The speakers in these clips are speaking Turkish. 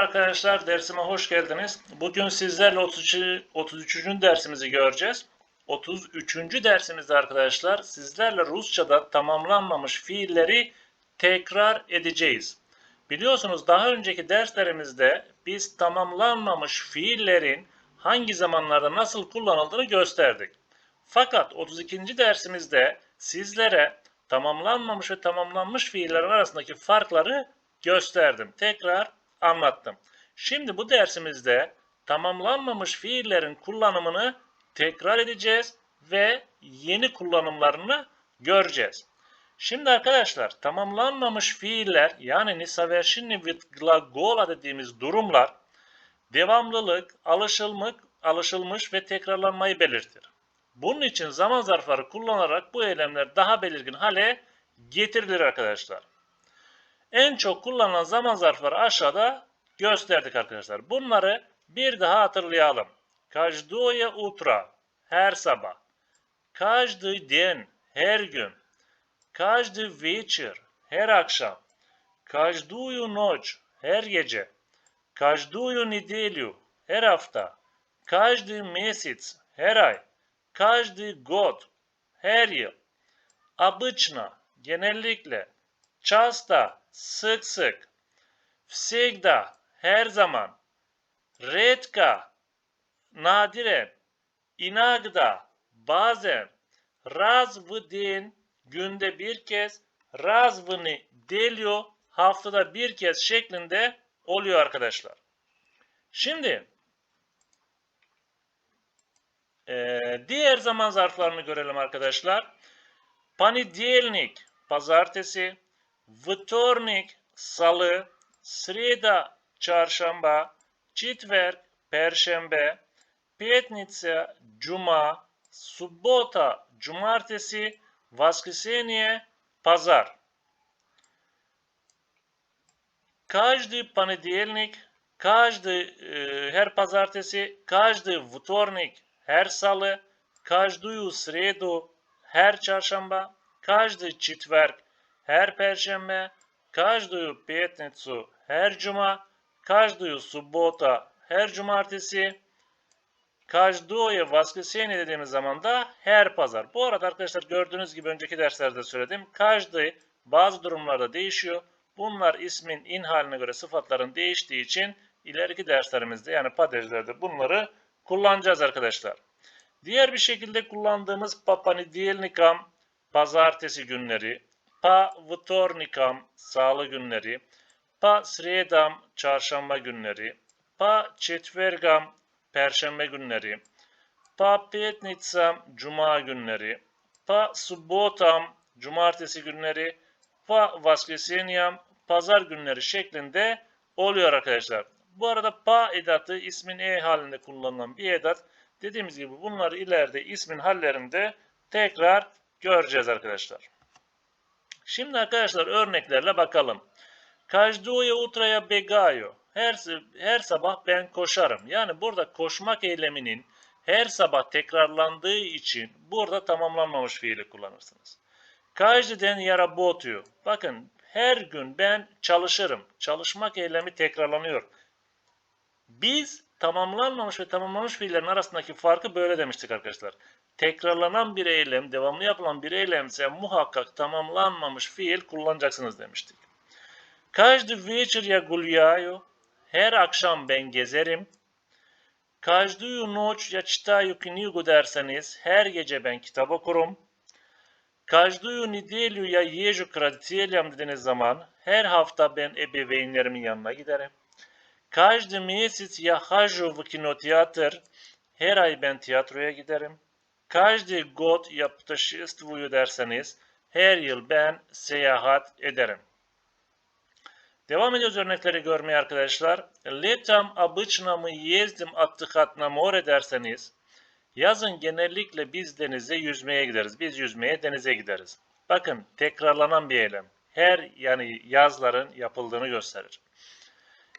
arkadaşlar, dersime hoş geldiniz. Bugün sizlerle 33. 33. dersimizi göreceğiz. 33. dersimizde arkadaşlar sizlerle Rusça'da tamamlanmamış fiilleri tekrar edeceğiz. Biliyorsunuz daha önceki derslerimizde biz tamamlanmamış fiillerin hangi zamanlarda nasıl kullanıldığını gösterdik. Fakat 32. dersimizde sizlere tamamlanmamış ve tamamlanmış fiillerin arasındaki farkları gösterdim. Tekrar anlattım. Şimdi bu dersimizde tamamlanmamış fiillerin kullanımını tekrar edeceğiz ve yeni kullanımlarını göreceğiz. Şimdi arkadaşlar tamamlanmamış fiiller yani nisaverşinli with glagola dediğimiz durumlar devamlılık, alışılmış, alışılmış ve tekrarlanmayı belirtir. Bunun için zaman zarfları kullanarak bu eylemler daha belirgin hale getirilir arkadaşlar. En çok kullanılan zaman zarfları aşağıda gösterdik arkadaşlar. Bunları bir daha hatırlayalım. Каждое утро, her sabah. Каждый день, her gün. Каждый вечер, her akşam. Каждую ночь, her gece. Каждую неделю, her hafta. Каждый месяц, her ay. Каждый год, her yıl. Обычно, genellikle. Часто, sık sık. Всегда, her zaman. Редко, nadiren. Inagda, bazen. Раз в день, günde bir kez. Раз в неделю, haftada bir kez şeklinde oluyor arkadaşlar. Şimdi eee, diğer zaman zarflarını görelim arkadaşlar. Понедельник, pazartesi. Вторник, salı. Sreda, çarşamba. Четверг, perşembe. Пятница, cuma. Subota, cumartesi. Воскресенье, pazar. Каждый понедельник, каждый e, her pazartesi, каждый вторник, her salı, каждую среду, her çarşamba, каждый четверг, her perşembe, каждую пятницу, her cuma, каждую суббота, her cumartesi, каждое воскресенье dediğimiz zaman da her pazar. Bu arada arkadaşlar gördüğünüz gibi önceki derslerde söyledim. Каждый bazı durumlarda değişiyor. Bunlar ismin in haline göre sıfatların değiştiği için ileriki derslerimizde yani padejlerde bunları kullanacağız arkadaşlar. Diğer bir şekilde kullandığımız papanidiyelnikam pazartesi günleri, pa vtornikam salı günleri, pa sredam çarşamba günleri, pa çetvergam perşembe günleri, pa petnitsam cuma günleri, pa subotam cumartesi günleri, pa vaskesenyam pazar günleri şeklinde oluyor arkadaşlar. Bu arada pa edatı ismin e halinde kullanılan bir edat. Dediğimiz gibi bunları ileride ismin hallerinde tekrar göreceğiz arkadaşlar. Şimdi arkadaşlar örneklerle bakalım. Kajduya utraya begayo. Her, her sabah ben koşarım. Yani burada koşmak eyleminin her sabah tekrarlandığı için burada tamamlanmamış fiili kullanırsınız. Kajdiden yara botuyor. Bakın her gün ben çalışırım. Çalışmak eylemi tekrarlanıyor. Biz tamamlanmamış ve tamamlanmış fiillerin arasındaki farkı böyle demiştik arkadaşlar. Tekrarlanan bir eylem, devamlı yapılan bir eylemse muhakkak tamamlanmamış fiil kullanacaksınız demiştik. Каждый вечер я гуляю. Her akşam ben gezerim. Каждую ночь я читаю книгу derseniz her gece ben kitap okurum. Каждую неделю я езжу к родителям dediğiniz zaman her hafta ben ebeveynlerimin yanına giderim. Каждый месяц я хожу в кинотеатр. Her ay ben tiyatroya giderim. Каждый год я путешествую derseniz her yıl ben seyahat ederim. Devam ediyoruz örnekleri görmeye arkadaşlar. Letam обычно мы ездим отдыхать на море derseniz yazın genellikle biz denize yüzmeye gideriz. Biz yüzmeye denize gideriz. Bakın tekrarlanan bir eylem. Her yani yazların yapıldığını gösterir.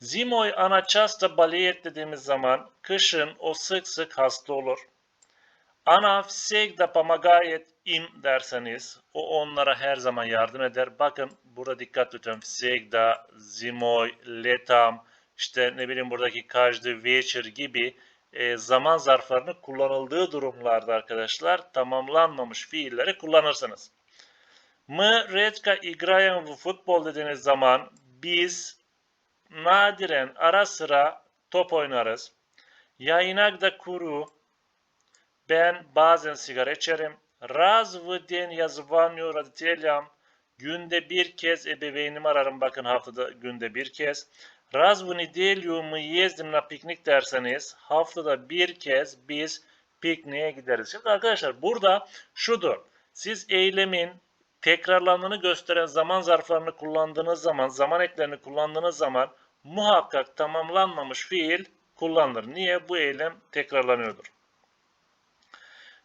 Zimoy ana часто болеет dediğimiz zaman kışın o sık sık hasta olur. Ana всегда помогает im derseniz o onlara her zaman yardım eder. Bakın burada dikkat lütfen. Всегда, zimoy, letam işte ne bileyim buradaki kajdı, вечер gibi e, zaman zarflarını kullanıldığı durumlarda arkadaşlar tamamlanmamış fiilleri kullanırsınız. Мы редко играем в futbol dediğiniz zaman biz nadiren ara sıra top oynarız. Я иногда kuru ben bazen sigara içerim. Раз в день я звоню родителям. Günde bir kez ebeveynimi ararım. Bakın haftada günde bir kez. Раз в неделю мы ездим на piknik derseniz haftada bir kez biz pikniğe gideriz. Şimdi arkadaşlar burada şudur. Siz eylemin tekrarlandığını gösteren zaman zarflarını kullandığınız zaman, zaman eklerini kullandığınız zaman muhakkak tamamlanmamış fiil kullanılır. Niye? Bu eylem tekrarlanıyordur.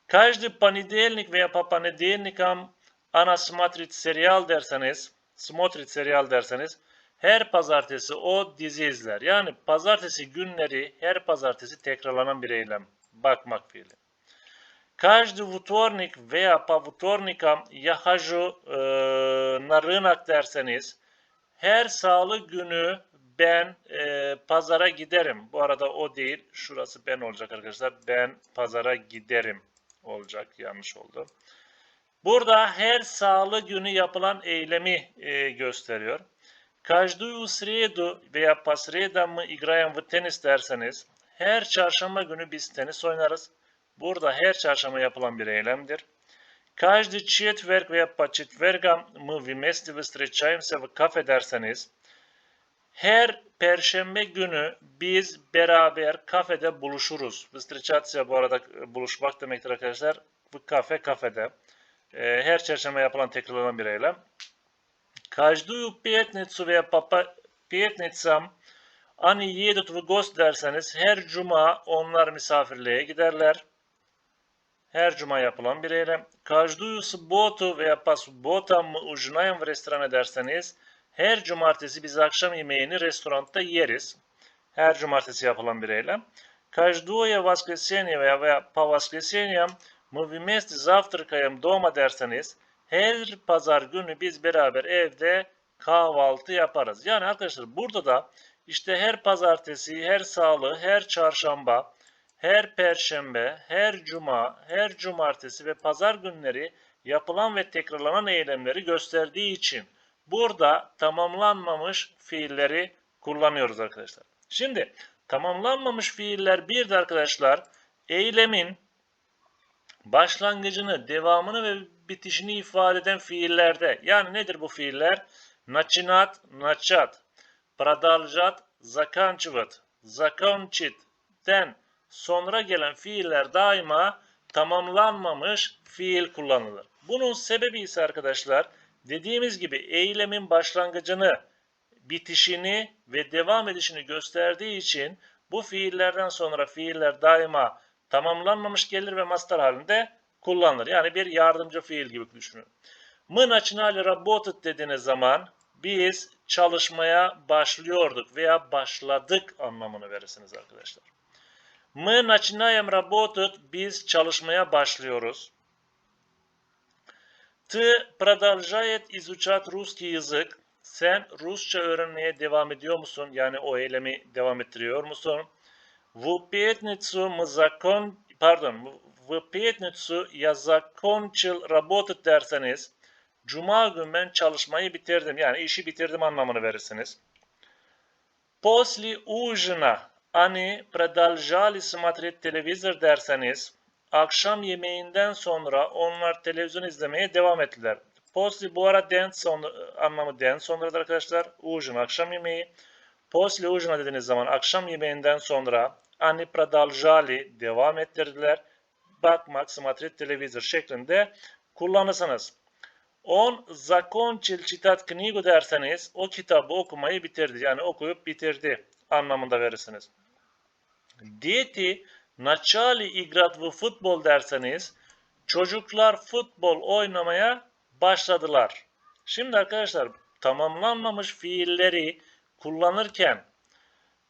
Каждый понедельник veya по понедельникам ana смотрит serial derseniz, смотрит serial derseniz her pazartesi o dizi izler. Yani pazartesi günleri her pazartesi tekrarlanan bir eylem. Bakmak fiili. Каждый вторник veya по вторникам я хожу e, на рынок derseniz her salı günü ben e, pazara giderim. Bu arada o değil. Şurası ben olacak arkadaşlar. Ben pazara giderim olacak. Yanlış oldu. Burada her salı günü yapılan eylemi e, gösteriyor. Каждую среду veya по средам мы играем в tenis derseniz her çarşamba günü biz tenis oynarız. Burada her çarşamba yapılan bir eylemdir. Каждый четверг veya по четвергам мы вместе встречаемся в кафе derseniz her perşembe günü biz beraber kafede buluşuruz. Встречаться bu arada buluşmak demektir arkadaşlar. Bu kafe kafede. Ee, her çarşamba yapılan tekrarlanan bir eylem. Каждую пятницу veya по пятницам они едут в гости derseniz her cuma onlar misafirliğe giderler. Her cuma yapılan bir eylem. Каждую субботу veya по субботам мы ужинаем в ресторане derseniz her cumartesi biz akşam yemeğini restoranda yeriz. Her cumartesi yapılan bir eylem. Каждое воскресенье veya, veya по воскресеньям мы вместе завтракаем дома derseniz her pazar günü biz beraber evde kahvaltı yaparız. Yani arkadaşlar burada da işte her pazartesi, her salı, her çarşamba, her perşembe, her cuma, her cumartesi ve pazar günleri yapılan ve tekrarlanan eylemleri gösterdiği için burada tamamlanmamış fiilleri kullanıyoruz arkadaşlar. Şimdi tamamlanmamış fiiller bir de arkadaşlar eylemin başlangıcını, devamını ve bitişini ifade eden fiillerde. Yani nedir bu fiiller? Начинат, начат, продолжат, заканчивать, закончит'ten sonra gelen fiiller daima tamamlanmamış fiil kullanılır. Bunun sebebi ise arkadaşlar dediğimiz gibi eylemin başlangıcını, bitişini ve devam edişini gösterdiği için bu fiillerden sonra fiiller daima tamamlanmamış gelir ve mastar halinde kullanılır. Yani bir yardımcı fiil gibi düşünün. Mın açınali rabbotet dediğiniz zaman biz çalışmaya başlıyorduk veya başladık anlamını verirsiniz arkadaşlar. Мы начинаем работать biz çalışmaya başlıyoruz. Ты продолжает изучать русский язык. Sen Rusça öğrenmeye devam ediyor musun? Yani o eylemi devam ettiriyor musun? В пятницу мы закон... Pardon. В пятницу я закончил работать derseniz Cuma gün ben çalışmayı bitirdim. Yani işi bitirdim anlamını verirsiniz. После ужина они продолжали смотреть телевизор derseniz akşam yemeğinden sonra onlar televizyon izlemeye devam ettiler. После bu ara den sonra, anlamı den sonradır arkadaşlar. Ужин akşam yemeği. После ужина dediğiniz zaman akşam yemeğinden sonra они продолжали devam ettirdiler. Bakmak, смотреть televizor şeklinde kullanırsınız. On закончил читать книгу derseniz o kitabı okumayı bitirdi. Yani okuyup bitirdi anlamında verirsiniz. Дети начали играть в futbol derseniz çocuklar futbol oynamaya başladılar. Şimdi arkadaşlar tamamlanmamış fiilleri kullanırken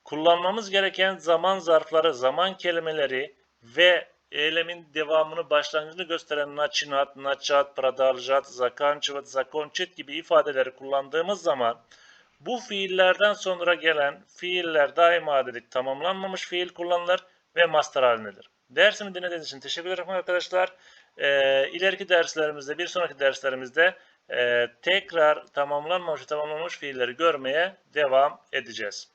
kullanmamız gereken zaman zarfları, zaman kelimeleri ve eylemin devamını, başlangıcını gösteren начинат, начат, продолжать, заканчивать, закончить gibi ifadeleri kullandığımız zaman bu fiillerden sonra gelen fiiller daima dedik tamamlanmamış fiil kullanılır ve master halindedir. Dersimi dinlediğiniz için teşekkür ederim arkadaşlar. Ee, ileriki derslerimizde, bir sonraki derslerimizde e, tekrar tamamlanmamış tamamlanmış fiilleri görmeye devam edeceğiz.